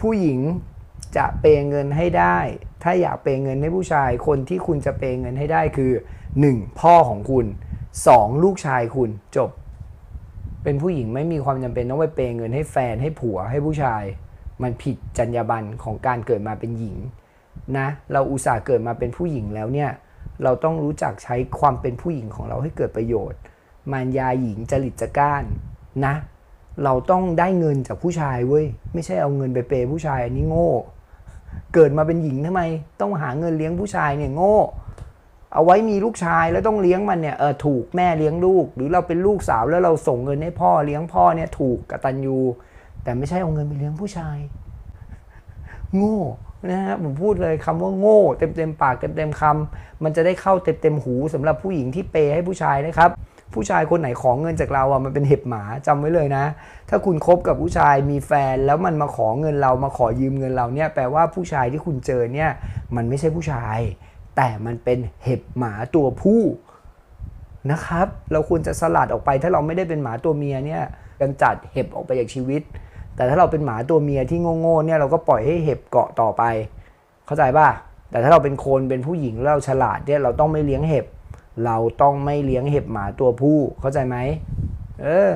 ผู้หญิงจะเปย์เงินให้ได้ ถ้าอยากเปย์เงินให้ผู้ชายคนที่คุณจะเปย์เงินให้ได้คือ 1. พ่อของคุณ 2. ลูกชายคุณจบ เป็นผู้หญิงไม่มีความจำเป็นต้องไปเปย์เงินให้แฟนให้ผัวให้ผู้ชาย มันผิดจรรยาบรรณของการเกิดมาเป็นหญิงนะเราอุตส่าห์เกิดมาเป็นผู้หญิงแล้วเนี่ยเราต้องรู้จักใช้ความเป็นผู้หญิงของเราให้เกิดประโยชน์ มารยาหญิงจริตจักร้านนะ เราต้องได้เงินจากผู้ชายเว้ยไม่ใช่เอาเงินไปเปย์ผู้ชายอันนี้โง่ เกิดมาเป็นหญิงทำไม ต้องหาเงินเลี้ยงผู้ชายเนี่ยโง่ เอาไว้มีลูกชายแล้วต้องเลี้ยงมันเนี่ยเออถูกแม่เลี้ยงลูก หรือเราเป็นลูกสาวแล้วเราส่งเงินให้พ่อเลี้ยงพ่อเนี่ยถูกกตัญญูแต่ไม่ใช่เอาเงินไปเลี้ยงผู้ชาย โง่นะฮะผมพูดเลยคำว่าโง่เต็มเต็มปากเต็มเต็มคำมันจะได้เข้าเต็มเต็มหูสำหรับผู้หญิงที่เปย์ให้ผู้ชายนะครับ ผู้ชายคนไหนของเงินจากเราอะมันเป็นเห็บหมาจำไว้เลยนะ ถ้าคุณคบกับผู้ชายมีแฟนแล้วมันมาขอเงินเรามาขอยืมเงินเราเนี่ยแปลว่าผู้ชายที่คุณเจอเนี่ยมันไม่ใช่ผู้ชาย แต่มันเป็นเห็บหมาตัวผู้นะครับ เราควรจะสลัดออกไปถ้าเราไม่ได้เป็นหมาตัวเมียเนี่ยกันจัดเห็บออกไปจากชีวิต แต่ถ้าเราเป็นหมาตัวเมียที่โง่ๆเนี่ยเราก็ปล่อยให้เห็บเกาะต่อไป เข้าใจป่ะแต่ถ้าเราเป็นคนเป็นผู้หญิงแล้วเราฉลาดเนี่ยเราต้องไม่เลี้ยงเห็บ เราต้องไม่เลี้ยงเห็บหมาตัวผู้เข้าใจไหมเออ